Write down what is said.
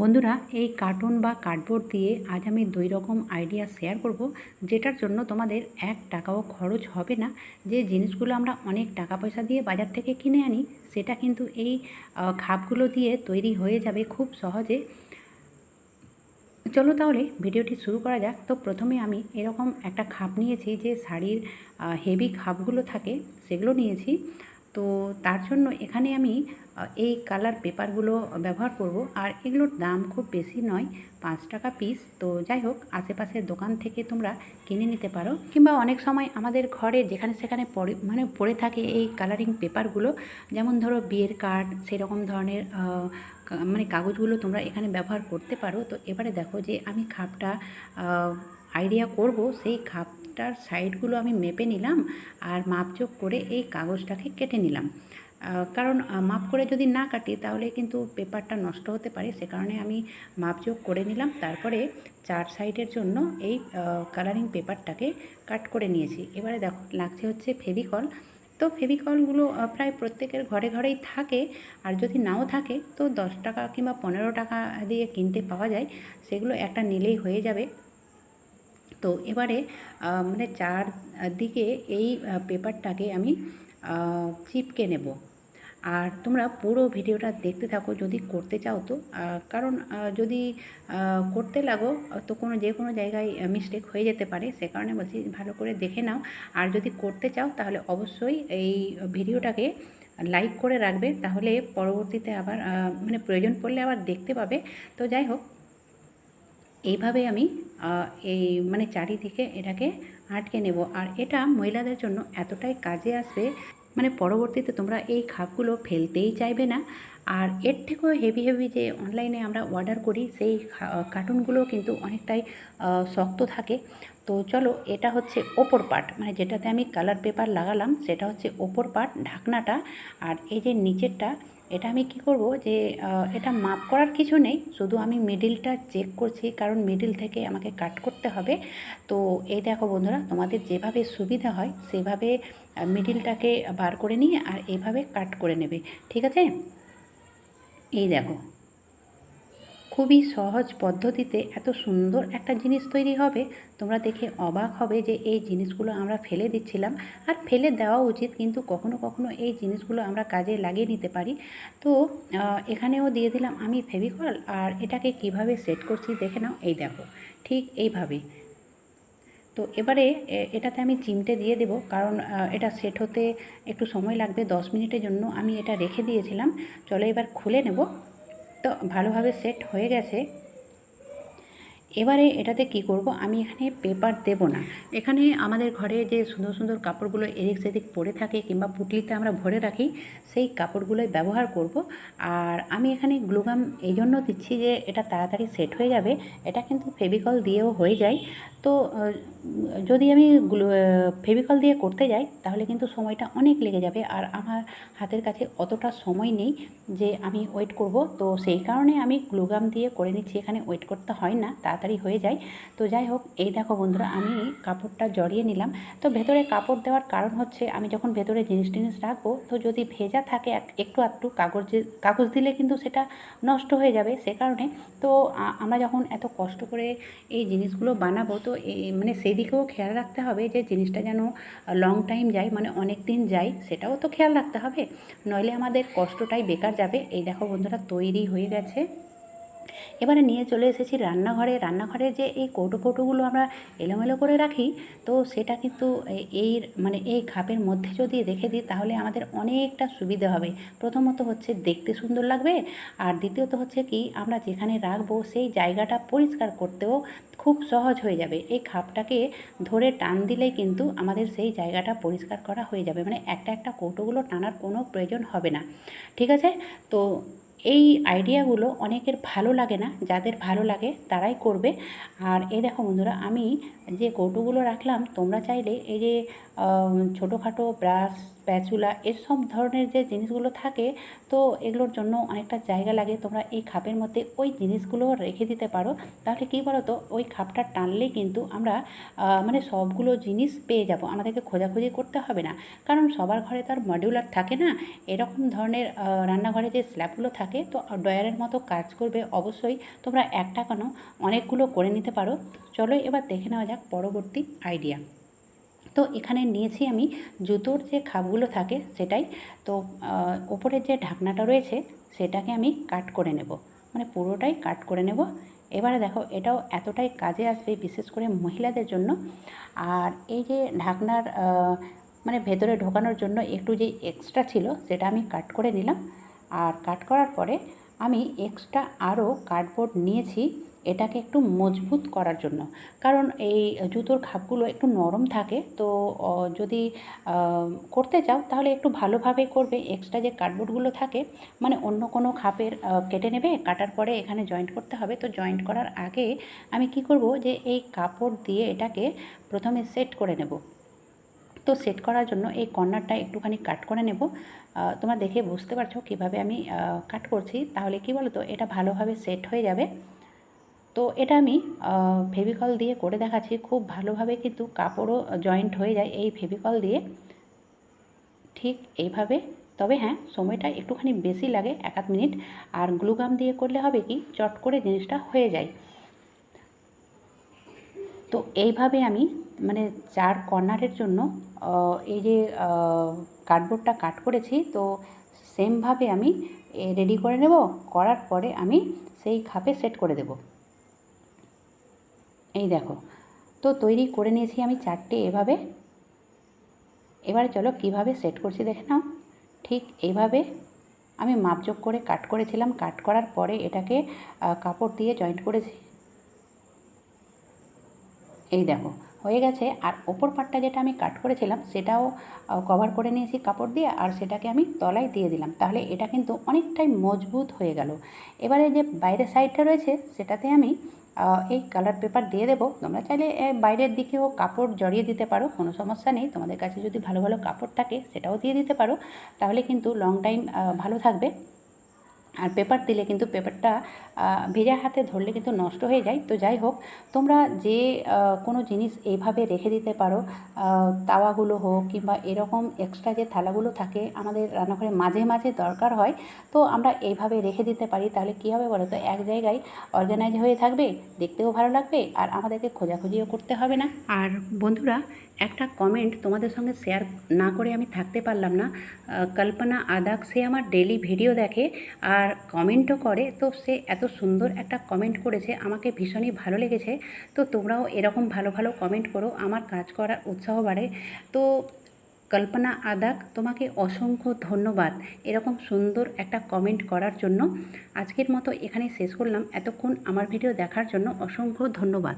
বন্ধুরা, এই কার্টুন বা কার্ডবোর্ড দিয়ে আজ আমি দুই রকম আইডিয়া শেয়ার করব, যেটার জন্য তোমাদের এক টাকাও খরচ হবে না। যে জিনিসগুলো আমরা অনেক টাকা পয়সা দিয়ে বাজার থেকে কিনে আনি, সেটা কিন্তু এই খাপগুলো দিয়ে তৈরি হয়ে যাবে খুব সহজে। চলো তাহলে ভিডিওটি শুরু করা যাক। তো প্রথমে আমি এরকম একটা খাপ নিয়েছি যে শাড়ির হেভি খাপগুলো থাকে, সেগুলো নিয়েছি। তো তার জন্য এখানে আমি এই কালার পেপারগুলো ব্যবহার করব। আর এগুলোর দাম খুব বেশি নয়, পাঁচ টাকা পিস তো যাই হোক, আশেপাশের দোকান থেকে তোমরা কিনে নিতে পারো। কিংবা অনেক সময় আমাদের ঘরে যেখানে সেখানে পড়ে মানে পড়ে থাকে এই কালারিং পেপারগুলো, যেমন ধরো বিয়ের কার্ড সেরকম ধরনের মানে কাগজগুলো তোমরা এখানে ব্যবহার করতে পারো। তো এবারে দেখো যে আমি খাপটা আইডিয়া করব। সেই খাপটার সাইডগুলো আমি মেপে নিলাম আর মাপযোগ করে এই কাগজটাকে কেটে নিলাম। কারণ মাপ করে যদি না কাটি, তাহলে কিন্তু পেপারটা নষ্ট হতে পারে। সে কারণে আমি মাপযোগ করে নিলাম। তারপরে চার সাইডের জন্য এই কালারিং পেপারটাকে কাট করে নিয়েছি। এবারে দেখো, লাগছে হচ্ছে ফেভিকল তো ফেভিকলগুলো প্রায় প্রত্যেকের ঘরে ঘরেই থাকে। আর যদি নাও থাকে, তো দশ টাকা কিংবা পনেরো টাকা দিয়ে কিনতে পাওয়া যায়। সেগুলো একটা নিলেই হয়ে যাবে। তো এবারে মানে চার দিকে এই পেপারটাকে আমি চিপকে নেব। আর তোমরা পুরো ভিডিওটা দেখতে থাকো যদি করতে চাও তো। কারণ যদি করতে লাগো, তো কোনো, যে কোনো জায়গায় মিস্টেক হয়ে যেতে পারে। সে কারণে বলছি ভালো করে দেখে নাও। আর যদি করতে চাও, তাহলে অবশ্যই এই ভিডিওটাকে লাইক করে রাখবে। তাহলে পরবর্তীতে আবার মানে প্রয়োজন পড়লে আবার দেখতে পাবে। তো যাই হোক, এইভাবে আমি এই মানে চারিদিকে এটাকে আটকে নেব। আর এটা মহিলাদের জন্য এতটাই কাজে আসবে মানে পরবর্তীতে তোমরা এই খাপগুলো ফেলতেই চাইবে না। আর এর থেকেও হেভি হেভি যে অনলাইনে আমরা অর্ডার করি, সেই কার্টুনগুলো কিন্তু অনেকটাই শক্ত থাকে। তো চলো, এটা হচ্ছে ওপর পার্ট মানে যেটাতে আমি কালার পেপার লাগালাম, সেটা হচ্ছে ওপর পার্ট ঢাকনাটা। আর এই যে নিচেরটা এটা আমি কি করব যে এটা মাপ করার কিছু নেই, শুধু আমি মিডিলটা চেক করছি, কারণ মিডিল থেকে আমাকে কাট করতে হবে। তো এই দেখো বন্ধুরা, তোমাদের যেভাবে সুবিধা হয়, সেভাবে মিডিলটাকে বার করে নিয়ে আর এভাবে কাট করে নেবে, ঠিক আছে? এই দেখো। খুবই সহজ পদ্ধতিতে এত সুন্দর একটা জিনিস তৈরি হবে, তোমরা দেখে অবাক হবে যে এই জিনিসগুলো আমরা ফেলে দিচ্ছিলাম। আর ফেলে দেওয়া উচিত কিন্তু কখনো কখনো এই জিনিসগুলো আমরা কাজে লাগিয়ে নিতে পারি। তো এখানেও দিয়ে দিলাম আমি ফেভিকল আর এটাকে কীভাবে সেট করছি দেখে নাও, এই দেখো, ঠিক এইভাবে তো এবারে এটাতে আমি চিমটে দিয়ে দেবো কারণ এটা সেট হতে একটু সময় লাগবে, দশ মিনিটের জন্য আমি এটা রেখে দিয়েছিলাম। চলো এবার খুলে নেব। তো ভালোভাবে সেট হয়ে গেছে। এবারে এটাতে কি করব? আমি এখানে পেপার দেব না। এখানে আমাদের ঘরে যে সুন্দর সুন্দর কাপড়গুলো এদিক সেদিক পড়ে থাকে কিংবা পুটলিতে আমরা ভরে রাখি, সেই কাপড়গুলোই ব্যবহার করব। আর আমি এখানে গ্লুগাম এই জন্য দিচ্ছি যে এটা তাড়াতাড়ি সেট হয়ে যাবে। এটা কিন্তু ফেভিকল দিয়েও হয়ে যায়। তো যদি আমি ফেভিকল দিয়ে করতে যাই, তাহলে কিন্তু সময়টা অনেক লেগে যাবে। আর আমার হাতের কাছে অতটা সময় নেই যে আমি ওয়েট করব। তো সেই কারণে আমি গ্লুগাম দিয়ে করে নিচ্ছি। এখানে ওয়েট করতে হয় না। তাড়াতাড়ি হয়ে যায়। তো যাই হোক, এই দেখো বন্ধুরা, আমি কাপড়টা জড়িয়ে নিলাম। তো ভেতরে কাপড় দেওয়ার কারণ হচ্ছে, আমি যখন ভেতরে জিনিস টিনিস রাখব, তো যদি ভেজা থাকে একটু একটু কাগজ কাগজ দিলে কিন্তু সেটা নষ্ট হয়ে যাবে সে কারণে। তো আমরা যখন এত কষ্ট করে এই জিনিসগুলো বানাবো, তো মানে সেদিকেও খেয়াল রাখতে হবে যে জিনিসটা যেন লং টাইম যায় মানে অনেক দিন যায়, সেটাও তো খেয়াল রাখতে হবে। নইলে আমাদের কষ্টটাই বেকার যাবে। এই দেখো বন্ধুরা, তৈরি হয়ে গেছে। এবারে নিয়ে চলে এসেছি রান্নাঘরে। রান্নাঘরে যে এই কৌটো কৌটোগুলো আমরা এলোমেলো করে রাখি, তো সেটা কিন্তু এই মানে এই খাপের মধ্যে যদি রেখে দিই, তাহলে আমাদের অনেকটা সুবিধা হবে। প্রথমত হচ্ছে দেখতে সুন্দর লাগবে, আর দ্বিতীয়ত হচ্ছে কি, আমরা যেখানে রাখব সেই জায়গাটা পরিষ্কার করতেও খুব সহজ হয়ে যাবে। এই খাপটাকে ধরে টান দিলেই কিন্তু আমাদের সেই জায়গাটা পরিষ্কার করা হয়ে যাবে। মানে একটা একটা কৌটোগুলো টানার কোনো প্রয়োজন হবে না। ঠিক আছে? তো এই আইডিয়াগুলো অনেকের ভালো লাগে না, যাদের ভালো লাগে তারাই করবে। আর এই দেখো বন্ধুরা, আমি যে কৌটোগুলো রাখলাম, তোমরা চাইলে এই যে ছোটোখাটো ব্রাশ স্প্যাচুলা এসব ধরনের যে জিনিসগুলো থাকে, তো এগুলোর জন্য অনেকটা জায়গা লাগে। তোমরা এই খাপের মধ্যে ওই জিনিসগুলো রেখে দিতে পারো। তাহলে কী বলো তো ওই খাপটা টানলেই কিন্তু আমরা মানে সবগুলো জিনিস পেয়ে যাব। আমাদেরকে খোঁজাখুঁজি করতে হবে না। কারণ সবার ঘরে তো আর মডিউলার থাকে না। এরকম ধরনের রান্নাঘরে যে স্ল্যাবগুলো থাকে, তো ডয়ারের মতো কাজ করবে অবশ্যই। তোমরা একটা কেন অনেকগুলো করে নিতে পারো। চলো এবার দেখে নেওয়া যাক পরবর্তী আইডিয়া তো এখানে নিয়েছি আমি জুতোর যে খাপগুলো থাকে সেটাই। তো ওপরের যে ঢাকনাটা রয়েছে সেটাকে আমি কাট করে নেব। মানে পুরোটাই কাট করে নেব। এবারে দেখো, এটাও এতটাই কাজে আসবে বিশেষ করে মহিলাদের জন্য। আর এই যে ঢাকনার মানে ভেতরে ঢোকানোর জন্য একটু যে এক্সট্রা ছিল সেটা আমি কাট করে নিলাম। আর কাট করার পরে আমি এক্সট্রা আরও কার্ডবোর্ড নিয়েছি। এটাকে একটু মজবুত করার জন্য। কারণ এই জুতোর খাপগুলো একটু নরম থাকে, তো যদি করতে চাও তাহলে একটু ভালোভাবে করবে। এক্সট্রা যে কার্ডবোর্ডগুলো থাকে মানে অন্য কোনো খাপের কেটে নেবে, কাটার পরে এখানে জয়েন্ট করতে হবে। তো জয়েন্ট করার আগে আমি কি করব যে এই কাপড় দিয়ে এটাকে প্রথমে সেট করে নেব। তো সেট করার জন্য এই কর্নারটা একটুখানি কাট করে নেব। তোমরা দেখে বুঝতে পারছ কীভাবে আমি কাট করছি। তাহলে কি বলো তো এটা ভালোভাবে সেট হয়ে যাবে। তো এটা আমি ফেভিকল দিয়ে করে দেখাচ্ছি। খুব ভালোভাবে কিন্তু কাপড়ও জয়েন্ট হয়ে যায় এই ফেভিকল দিয়ে। ঠিক এইভাবে। তবে হ্যাঁ সময়টা একটুখানি বেশি লাগে, এক আধ মিনিট। আর গ্লুগাম দিয়ে করলে হবে কি, চট করে জিনিসটা হয়ে যায়। তো এইভাবে আমি মানে চার কর্নারের জন্য এই যে কার্ডবোর্ডটা কাট করেছি, তো সেমভাবে আমি রেডি করে নেব। করার পরে আমি সেই খাপে সেট করে দেব। এই দেখো। তো তৈরি করে নিয়েছি আমি চারটে এভাবে। এবারে চলো কীভাবে সেট করছি দেখে নাও। ঠিক এইভাবে আমি মাপজোক করে কাট করেছিলাম। কাট করার পরে এটাকে কাপড় দিয়ে জয়েন্ট করেছি। এই দেখো। হয়ে গেছে। আর ওপর পাটটা যেটা আমি কাট করেছিলাম, সেটাও কভার করে নিয়েছি কাপড় দিয়ে, আর সেটাকে আমি তলায় দিয়ে দিলাম। তাহলে এটা কিন্তু অনেকটাই মজবুত হয়ে গেল। এবারে যে বাইরের সাইডটা রয়েছে, সেটাতে আমি এই কালার পেপার দিয়ে দেবো। তোমরা চাইলে বাইরের দিকেও কাপড় জড়িয়ে দিতে পারো, কোনো সমস্যা নেই। তোমাদের কাছে যদি ভালো ভালো কাপড় থাকে, সেটাও দিয়ে দিতে পারো। তাহলে কিন্তু লং টাইম ভালো থাকবে। আর পেপার দিলে কিন্তু পেপারটা ভেজা হাতে ধরলে কিন্তু নষ্ট হয়ে যায়। তো যাই হোক, তোমরা যে কোনো জিনিস এইভাবে রেখে দিতে পারো তাওয়াগুলো হোক কিংবা এরকম এক্সট্রা যে থালাগুলো থাকে, আমাদের রান্নাঘরে মাঝে মাঝে দরকার হয়, তো আমরা এইভাবে রেখে দিতে পারি। তাহলে কী হবে বলো তো? এক জায়গায় অর্গানাইজ হয়ে থাকবে, দেখতেও ভালো লাগবে আর আমাদেরকে খোঁজাখুঁজিও করতে হবে না। আর বন্ধুরা, একটা কমেন্ট তোমাদের সঙ্গে শেয়ার না করে আমি থাকতে পারলাম না। কল্পনা আদাক সে আমার ডেলি ভিডিও দেখে আর কমেন্টও করে। তো সে এত সুন্দর একটা কমেন্ট করেছে, আমাকে ভীষণই ভালো লেগেছে। তো তোমরাও এরকম ভালো ভালো কমেন্ট করো, আমার কাজ করার উৎসাহ বাড়ে। তো কল্পনা আদাক, তোমাকে অসংখ্য ধন্যবাদ এরকম সুন্দর একটা কমেন্ট করার জন্য। আজকের মতো এখানে শেষ করলাম। এতক্ষণ আমার ভিডিও দেখার জন্য অসংখ্য ধন্যবাদ।